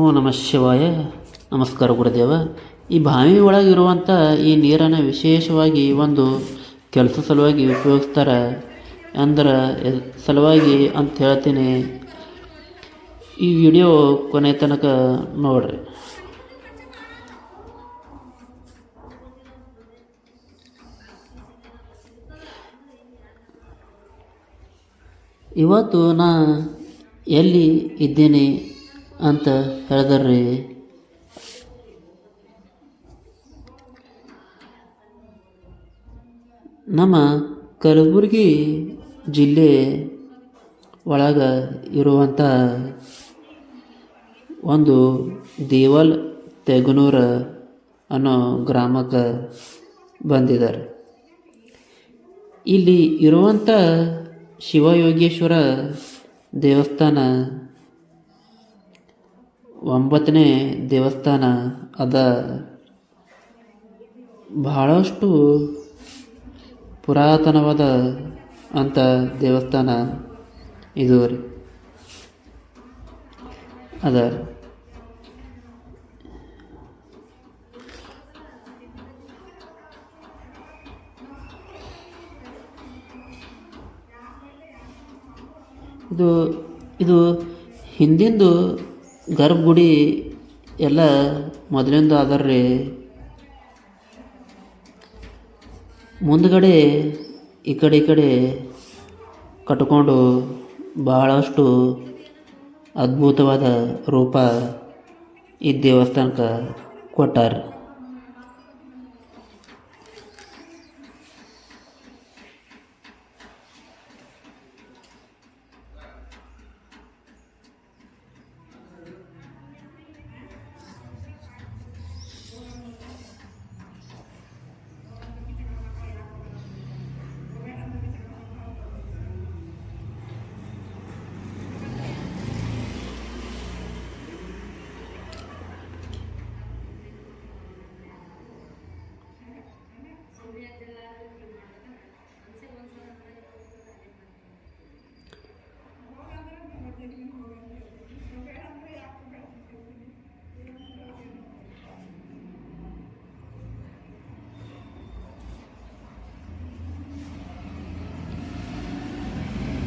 ಓಂ ನಮಃ ಶಿವಾಯ. ನಮಸ್ಕಾರ ಗುರುದೇವ. ಈ ಬಾವಿ ಒಳಗಿರುವಂಥ ಈ ನೀರನ್ನು ವಿಶೇಷವಾಗಿ ಒಂದು ಕೆಲಸ ಸಲುವಾಗಿ ಉಪಯೋಗಿಸ್ತಾರೆ. ಅಂದ್ರೆ ಸಲುವಾಗಿ ಅಂತ ಹೇಳ್ತೀನಿ. ಈ ವಿಡಿಯೋ ಕೊನೆ ತನಕ ನೋಡ್ರಿ. ಇವತ್ತು ನಾ ಎಲ್ಲಿ ಇದ್ದೀನಿ? ಅಂತ ಹೇಳಿದ್ರಿ. ನಮ್ಮ ಕಲಬುರಗಿ ಜಿಲ್ಲೆ ಒಳಗೆ ಇರುವಂಥ ಒಂದು ದೇವಲ್ ತೆಗನೂರ ಅನ್ನೋ ಗ್ರಾಮಕ್ಕೆ ಬಂದಿದ್ದಾರೆ ಇಲ್ಲಿ ಇರುವಂಥ ಶಿವಯೋಗೇಶ್ವರ ದೇವಸ್ಥಾನ ಒಂಬತ್ತನೇ ದೇವಸ್ಥಾನ ಅದ. ಬಹಳಷ್ಟು ಪುರಾತನವಾದ ಅಂಥ ದೇವಸ್ಥಾನ ಇದು ರೀ. ಅದ ಇದು ಇದು ಹಿಂದಿಂದು ಗರ್ಭಗುಡಿ ಎಲ್ಲ ಮೊದಲಿಂದ ಅದಾರ ರೀ ಮುಂದ್ಗಡೆ ಈ ಕಡೆ ಈ ಕಡೆ ಕಟ್ಕೊಂಡು ಬಹಳಷ್ಟು ಅದ್ಭುತವಾದ ರೂಪ ಈ ದೇವಸ್ಥಾನಕ್ಕೆ ಕೊಟ್ಟಾರ.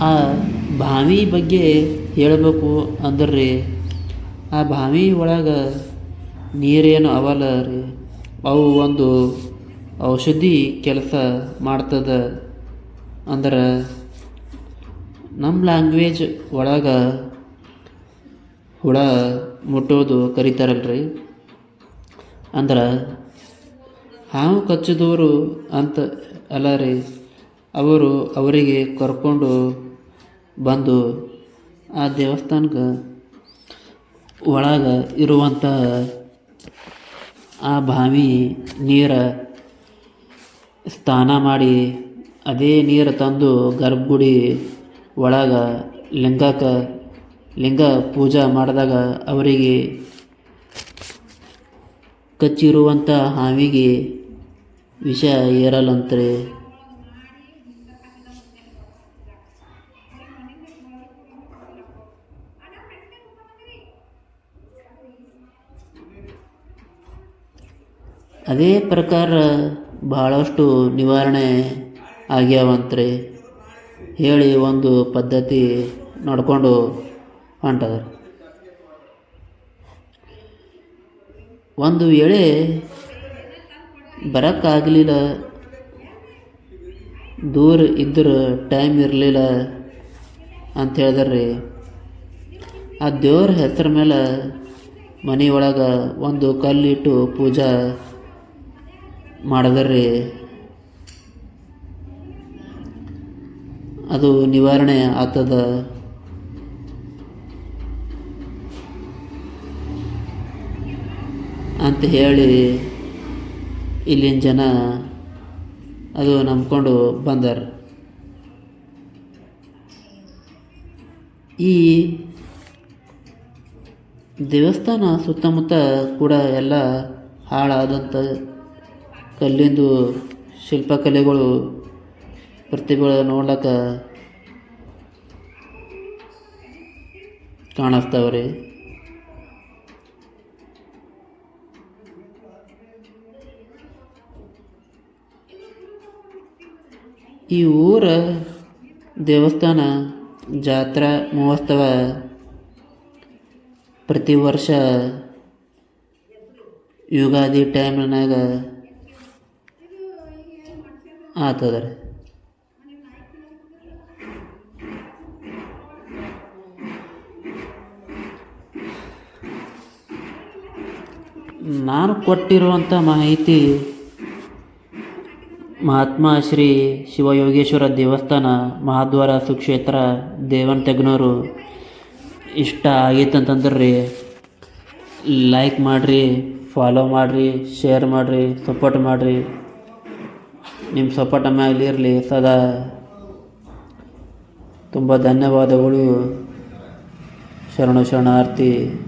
ಆ ಬಾವಿ ಬಗ್ಗೆ ಹೇಳಬೇಕು ಅಂದ್ರೆ, ಆ ಬಾವಿ ಒಳಗೆ ನೀರೇನು ಅವಲ್ಲ ರೀ? ಅವು ಒಂದು ಔಷಧಿ ಕೆಲಸ ಮಾಡ್ತದ ಅಂದ್ರೆ ನಮ್ಮ ಲ್ಯಾಂಗ್ವೇಜ್ ಒಳಗೆ ಹುಳ ಮುಟ್ಟೋದು ಕರಿತಾರಲ್ರಿ. ಅಂದ್ರೆ ಹಾವು ಕಚ್ಚಿದವರು ಅಂತ ಅಲ್ಲ ರೀ, ಅವರು ಅವರಿಗೆ ಕರ್ಕೊಂಡು ಬಂದು ಆ ದೇವಸ್ಥಾನಕ್ಕೆ ಒಳಗೆ ಇರುವಂಥ ಆ ಬಾವಿ ನೀರ ಸ್ನಾನ ಮಾಡಿ ಅದೇ ನೀರು ತಂದು ಗರ್ಭಗುಡಿ ಒಳಗೆ ಲಿಂಗಕ್ಕೆ ಲಿಂಗ ಪೂಜೆ ಮಾಡಿದಾಗ ಅವರಿಗೆ ಕಚ್ಚಿರುವಂಥ ಹಾವಿಗೆ ವಿಷ ಏರಲ್ಲಂತ್ರಿ ಅದೇ ಪ್ರಕಾರ ಭಾಳಷ್ಟು ನಿವಾರಣೆ ಆಗ್ಯಾವಂತ್ರಿ ಹೇಳಿ ಒಂದು ಪದ್ಧತಿ ನಡ್ಕೊಂಡು ಹೊಂಟದ. ಒಂದು ವೇಳೆ ಬರೋಕ್ಕಾಗಲಿಲ್ಲ, ದೂರ ಇದ್ರೆ ಟೈಮ್ ಇರಲಿಲ್ಲ ಅಂತ ಹೇಳಿದ್ರಿ. ಆ ದೇವ್ರ ಹೆಸರ ಮೇಲೆ ಮನೆ ಒಳಗೆ ಒಂದು ಕಲ್ಲಿಟ್ಟು ಪೂಜಾ ಮಾಡಿದ್ರಿ? ಅದು ನಿವಾರಣೆ ಆತದ ಅಂತ ಹೇಳಿ ಇಲ್ಲಿನ ಜನ ಅದು ನಂಬ್ಕೊಂಡು ಬಂದರ್. ಈ ದೇವಸ್ಥಾನ ಸುತ್ತಮುತ್ತ ಕೂಡ ಎಲ್ಲ ಹಾಳಾದಂಥ ಕಲ್ಲಿಂದು ಶಿಲ್ಪಕಲೆಗಳು ಪ್ರತಿಭೆಗಳು ನೋಡ್ಲಕ್ಕ ಕಾಣಿಸ್ತಾವ್ರಿ. ಈ ಊರ ದೇವಸ್ಥಾನ ಜಾತ್ರಾ ಮಹೋತ್ಸವ ಪ್ರತಿ ವರ್ಷ ಯುಗಾದಿ ಟೈಮ್ನಾಗ ಆತದ ರೀ ನಾನು ಕೊಟ್ಟಿರುವಂಥ ಮಾಹಿತಿ ಮಹಾತ್ಮ ಶ್ರೀ ಶಿವಯೋಗೇಶ್ವರ ದೇವಸ್ಥಾನ, ಮಹಾದ್ವಾರ ಸುಕ್ಷೇತ್ರ, ದೇವನ್ ತೆಗ್ನೋರು ಇಷ್ಟ ಆಗೈತೆ ಅಂತಂದ್ರೆ. ರೀ ಲೈಕ್ ಮಾಡಿರಿ ಫಾಲೋ ಮಾಡಿರಿ ಶೇರ್ ಮಾಡಿರಿ ಸಪೋರ್ಟ್ ಮಾಡಿರಿ. ನಿಮ್ಮ ಸಪೋರ್ಟ್ ಮ್ಯಾಲೆ ಇರಲಿ ಸದಾ. ತುಂಬ ಧನ್ಯವಾದಗಳು. ಶರಣ ಶರಣಾರ್ಥಿ.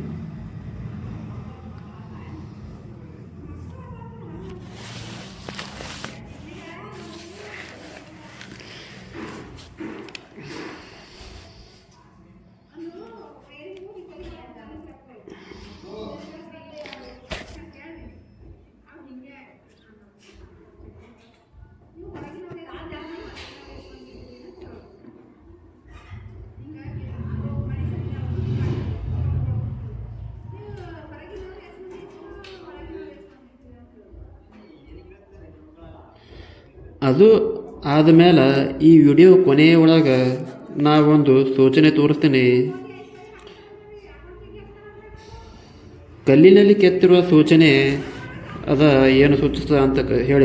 ಅದು ಆದಮೇಲೆ ಈ ವಿಡಿಯೋ ಕೊನೆಯ ಒಳಗೆ ನಾವೊಂದು ಸೂಚನೆ ತೋರಿಸ್ತೀನಿ. ಕಲ್ಲಿನಲ್ಲಿ ಕೆತ್ತಿರುವ ಸೂಚನೆ ಅದ ಏನು ಸೂಚಿಸ್ತದೆ ಅಂತ ಹೇಳಿ.